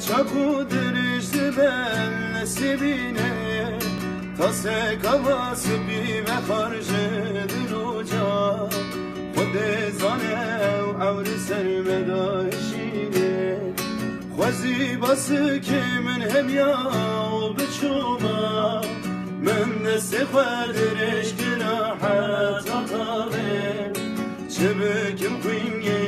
çakudur ben nesibine. Tase kavası bime harcedin oca Khode zanev avr sermeda işine. Khwazi bası kimin hem ya oldu çuma. Men de sekhverdir eşkina hat atare Çebekim kuyenge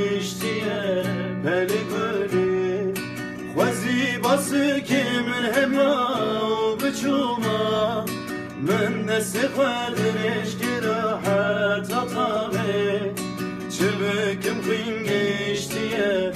خوزی باسی که من هم یا بچوما من دست خورد رشک راحت آتاوه چه بکم خوین گشتیه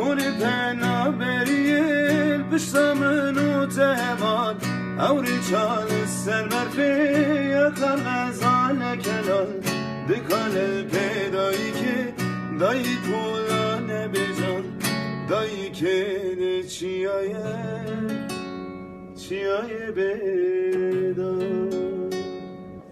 كوني بنا بريل بشتمن وتهمان او رجال السرمر في خمزان كلال دكال البيداي كي داي كولان بجان داي كي چيايه چيايه بيدا